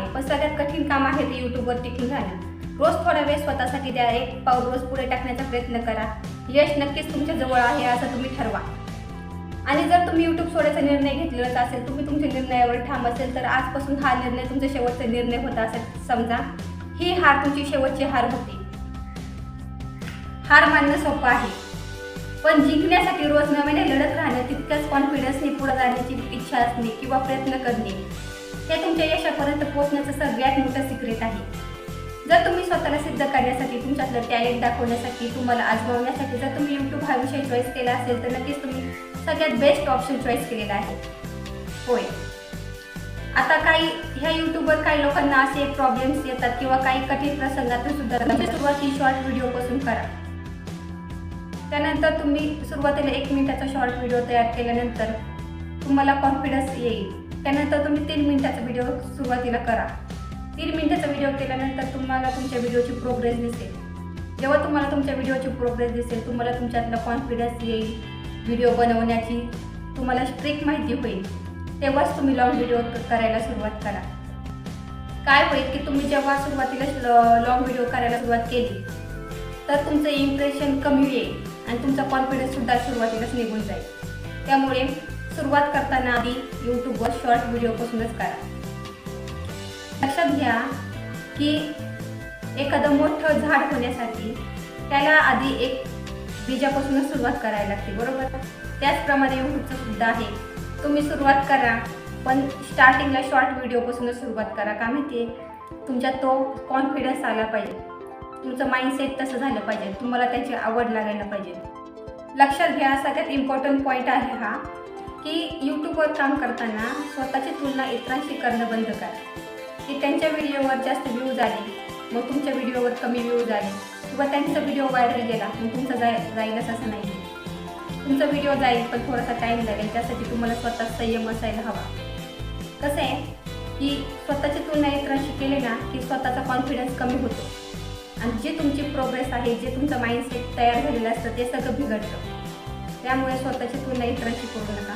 पण सगळ्यात कठीण काम आहे ते यूट्यूबवर टिकून राहणं. रोज थोडा वेळ स्वतःसाठी द्या एक पाऊल रोज पुढे टाकण्याचा प्रयत्न करा. यश नक्कीच तुमच्या जवळ आहे असं तुम्ही ठरवा. आणि जर तुम्ही यूट्यूब सोडायचा निर्णय घेतलेलाच असेल तुम्ही तुमच्या निर्णयावर ठाम असेल तर आजपासून हा निर्णय तुमचा शेवटचा निर्णय होता असेल समजा. ही हार तुमची शेवटची हार होती. हार मानणं सोपं आहे. पण जिंकण्यासाठी रोज नव्याने लढत राहणं तितक्याच कॉन्फिडन्सने पुढे जाण्याची इच्छा असणे किंवा प्रयत्न करणे हे तुमच्या यशापर्यंत पोहोचण्याचं सगळ्यात मोठं सिक्रेट आहे. जर तुम्ही स्वतःला सिद्ध करण्यासाठी तुमच्यातलं टॅलेंट दाखवण्यासाठी तुम्हाला आजमावण्यासाठी जर तुम्ही यूट्यूब हा विषय चॉईस केला असेल तर नक्कीच तुम्ही सगळ्यात बेस्ट ऑप्शन चॉईस केलेला आहे. होय. आता काही ह्या यूट्यूबवर काही लोकांना असे प्रॉब्लेम्स येतात किंवा काही कठीण प्रसंगातून सुद्धा सुरुवात ही शॉर्ट व्हिडिओपासून करा. त्यानंतर तुम्ही सुरुवातीला एक मिनिटाचा शॉर्ट व्हिडिओ तयार केल्यानंतर तुम्हाला कॉन्फिडन्स येईल. त्यानंतर तुम्ही तीन मिनिटाचा व्हिडिओ सुरुवातीला करा. तीन मिनिटाचा व्हिडिओ केल्यानंतर तुम्हाला तुमच्या व्हिडिओची प्रोग्रेस दिसेल. जेव्हा तुम्हाला तुमच्या व्हिडिओची प्रोग्रेस दिसेल तुम्हाला तुमच्यातला कॉन्फिडन्स येईल व्हिडिओ बनवण्याची तुम्हाला स्ट्रिक माहिती होईल. तेव्हाच तुम्ही लॉंग व्हिडिओ करायला सुरुवात करा. काय होईल की तुम्ही जेव्हा सुरुवातीला लॉंग व्हिडिओ करायला सुरुवात केली तर तुमचं इम्प्रेशन कमी येईल आणि तुमचा कॉन्फिडन्ससुद्धा सुरुवातीलाच निघून जाईल. त्यामुळे सुरुवात करताना आधी यूट्यूबवर शॉर्ट व्हिडिओपासूनच करा. लक्षात घ्या की एखादं मोठं झाड होण्यासाठी त्याला आधी एक बीजापासूनच सुरुवात करायला लागते बरोबर? त्याचप्रमाणे यूट्यूबचं सुद्धा आहे. तुम्ही सुरुवात करा पण स्टार्टिंगला शॉर्ट व्हिडिओपासूनच सुरुवात करा. का माहिती तुमच्यात तो कॉन्फिडन्स आला पाहिजे. तुमचं माइंडसेट तसं झालं पाहिजे. तुम्हाला त्याची आवड लागायला पाहिजे. लक्षात घ्या सगळ्यात इम्पॉर्टंट पॉईंट आहे हा. की यूट्यूबवर काम करताना स्वतःची तुलना इतरांशी करणं बंद करा. की त्यांच्या व्हिडिओवर जास्त व्ह्यूज आले मग तुमच्या व्हिडिओवर कमी व्ह्यूज आले किंवा त्यांचा व्हिडिओ व्हायरल गेला मग तुमचा जाय जाईलच असं नाही. तुमचा व्हिडिओ जाईल पण थोडासा टाईम लागेल त्यासाठी तुम्हाला स्वतः संयम असायला हवा. कसं आहे? की स्वतःची तुलना इतरांशी केली ना की स्वतःचा कॉन्फिडन्स कमी होतो. आणि जे तुमची प्रोग्रेस आहे जे तुमचं माइंडसेट तयार झालेलं असतं ते सगळं बिघडतं. त्यामुळे स्वतःची तुलना इतरांशी करू नका.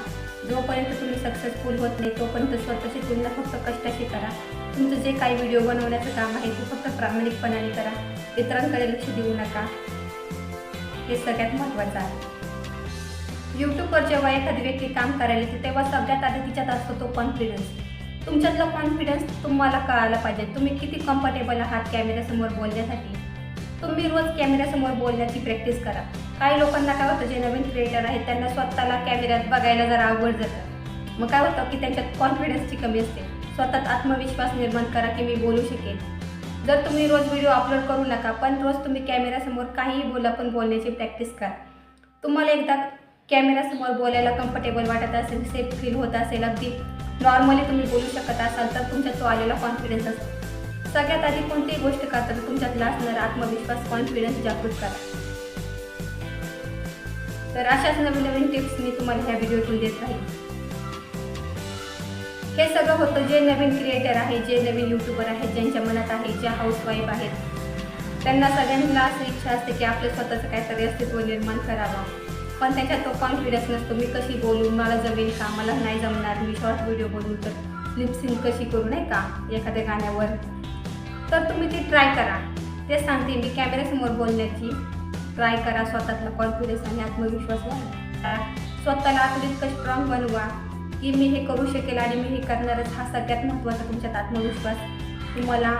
जोपर्यंत तुम्ही सक्सेसफुल होत नाही तोपर्यंत स्वतःची तुलना फक्त कष्टाशी करा. तुमचं जे काही व्हिडिओ बनवण्याचं काम आहे ते फक्त प्रामाणिकपणाने करा. इतरांकडे लक्ष देऊ नका. हे सगळ्यात महत्त्वाचं आहे. यूट्यूबवर जेव्हा एखादी व्यक्ती काम करायला येते तेव्हा सगळ्यात आधी तिच्यात असतो तो कॉन्फिडन्स तुमच्यातला कॉन्फिडन्स तुम्हाला कळायला पाहिजे. तुम्ही किती कम्फर्टेबल आहात कॅमेऱ्यासमोर बोलण्यासाठी? तुम्ही रोज कॅमेऱ्यासमोर बोलण्याची प्रॅक्टिस करा. काही लोकांना काय होतं जे नवीन क्रिएटर आहेत त्यांना स्वतःला कॅमेऱ्यात बघायला जरा अवघड जातं. मग काय होतं की त्यांच्यात कॉन्फिडन्सची कमी असते. स्वतःत आत्मविश्वास निर्माण करा की मी बोलू शकेन. जर तुम्ही रोज व्हिडिओ अपलोड करू नका पण रोज तुम्ही कॅमेऱ्यासमोर काहीही बोला पण बोलण्याची प्रॅक्टिस करा. तुम्हाला एकदा कॅमेऱ्यासमोर बोलायला कम्फर्टेबल वाटत असेल सेफ फील होत असेल अगदी नॉर्मली तुम्ही बोलू शकत असाल तर तुमच्या तो आलेला कॉन्फिडन्स असतो. सगळ्यात आधी कोणतीही गोष्ट करताना तुमच्यातला असणारा आत्मविश्वास कॉन्फिडन्स जागृत करा. तर अशाच नवीन नवीन टिप्स मी तुम्हाला ह्या व्हिडिओतून देत राहील हे सगळं होतं जे नवीन क्रिएटर आहे जे नवीन यूट्यूबर आहेत ज्यांच्या मनात आहे ज्या हाऊसवाईफ आहेत. त्यांना सगळ्यांना अशी इच्छा असते की आपलं स्वतःचं काहीतरी अस्तित्व निर्माण करावं. पण त्याच्यात तो कॉन्फिडन्स नसतो मी कशी बोलू मला जमेल का? मला नाही जमणार मी शॉर्ट व्हिडिओ बोलू तर लिपसिंग कशी करू नाही का? एखाद्या गाण्यावर. तर तुम्ही ती ट्राय करा. ते सांगते मी कॅमेऱ्यासमोर बोलण्याची. ट्राय करा स्वतःतला कॉन्फिडन्स आणि आत्मविश्वास वाढवा स्वतःला आतून इतकं स्ट्रॉंग बनवा की मी हे करू शकेल आणि मी हे करणारच. हा सगळ्यात महत्त्वाचा तुमच्यात आत्मविश्वास तुम्हाला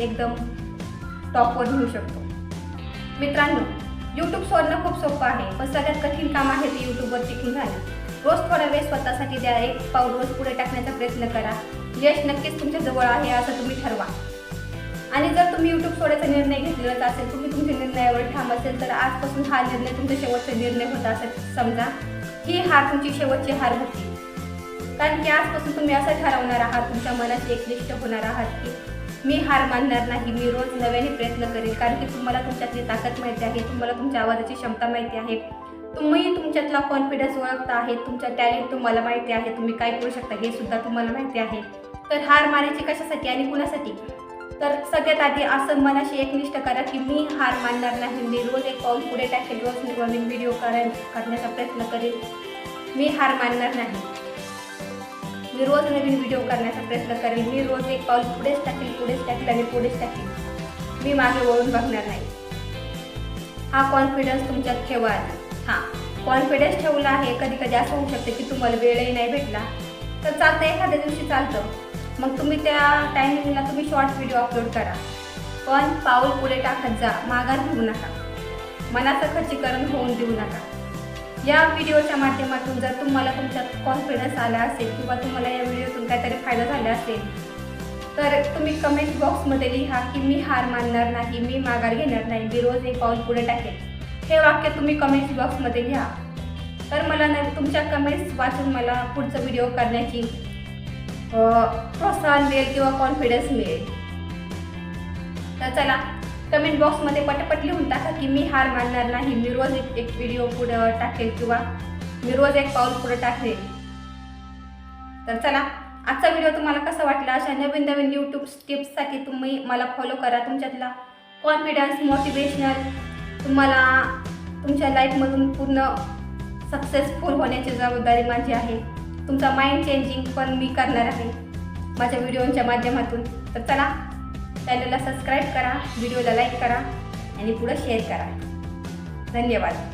एकदम टॉपवर घेऊ शकतो. मित्रांनो यूट्यूब सोडणं खूप सोपं आहे पण सगळ्यात कठीण काम आहे ते यूट्यूबवर टिकून राहणं. रोज थोडा वेळ स्वतःसाठी द्या एक पाऊल रोज पुढे टाकण्याचा प्रयत्न करा. यश नक्कीच तुमच्या जवळ आहे असं तुम्ही ठरवा. आणि जर तुम्ही यूट्यूब सोडायचा निर्णय घेतलेलाच असेल तुम्ही तुमच्या निर्णयावर ठाम असेल तर आजपासून हा निर्णय तुमचा शेवटचा निर्णय होता असं समजा ही हार तुमची शेवटची हार होती. कारण की आजपासून तुम्ही असं ठरवणार आहात तुमच्या मनाशी एकनिष्ठ होणार आहात की मी हार मानणार नाही मी रोज नव्याने प्रयत्न करेल. कारण की तुम्हाला तुमच्यातली ताकद माहिती आहे तुम्हाला तुमच्या आवाजाची क्षमता माहिती आहे. तुम्ही तुमच्यातला कॉन्फिडन्स ओळखता आहे तुमचं टॅलेंट तुम्हाला माहिती आहे तुम्ही काय करू शकता हे सुद्धा तुम्हाला माहिती आहे. तर हार मारायची कशासाठी आणि कुणासाठी? तर सगळ्यात आधी असं मनाशी एकनिष्ठ करा की मी हार मानणार नाही. मी रोज एक पाऊल पुढे टाकेल रोज नवीन व्हिडिओ कराय करण्याचा प्रयत्न करेन. मी हार मानणार नाही. मी रोज नवीन व्हिडिओ करण्याचा प्रयत्न करेन. मी रोज एक पाऊल पुढेच टाकेल पुढेच टाकेल आणि पुढेच टाकेल मी मागे वळून बघणार नाही. हा कॉन्फिडन्स तुमच्यात ठेवा. हां कॉन्फिडन्स ठेवला आहे. कधी कधी असं होऊ शकते की तुम्हाला वेळही नाही भेटला. तर चालतं एखाद्या दिवशी चालतं. मग तुम्ही त्या टायमिंगला तुम्ही शॉर्ट्स व्हिडिओ अपलोड करा. पण पाऊल पुढे टाकत जा माघार घेऊ नका. मनाचं खच्चीकरण होऊन देऊ नका. या व्हिडिओच्या माध्यमातून जर तुम्हाला तुमच्यात कॉन्फिडन्स आला असेल किंवा तुम्हाला या व्हिडिओतून काहीतरी फायदा झाला असेल तर तुम्ही कमेंट बॉक्समध्ये लिहा की मी हार मानणार नाही मी माघार घेणार नाही मी रोज एक पाऊल पुढे टाकेल हे वाक्य तुम्ही कमेंट्स बॉक्समध्ये लिहा. तर मला न तुमच्या कमेंट्स वाचून मला पुढचं व्हिडिओ करण्याची प्रोत्साहन मिळेल किंवा कॉन्फिडन्स मिळेल. तर चला कमेंट बॉक्समध्ये पटपट लिहून टाका की मी हार मानणार नाही. मी रोज एक एक व्हिडिओ पुढं टाकेल किंवा मी रोज एक पाऊल पुढं टाकेल. तर चला आजचा व्हिडिओ तुम्हाला कसा वाटला? अशा नवीन नवीन यूट्यूब टिप्ससाठी तुम्ही मला फॉलो करा. तुमच्यातला कॉन्फिडन्स मोटिवेशनल तुम्हाला तुमच्या लाईफमधून पूर्ण सक्सेसफुल होण्याची जबाबदारी माझी आहे. तुमचा माइंड चेंजिंग पण मी करणार आहे. माझ्या व्हिडिओच्या माध्यमातून. तर चला चॅनलला सबस्क्राईब करा व्हिडिओला लाईक करा आणि पुढं शेअर करा. धन्यवाद.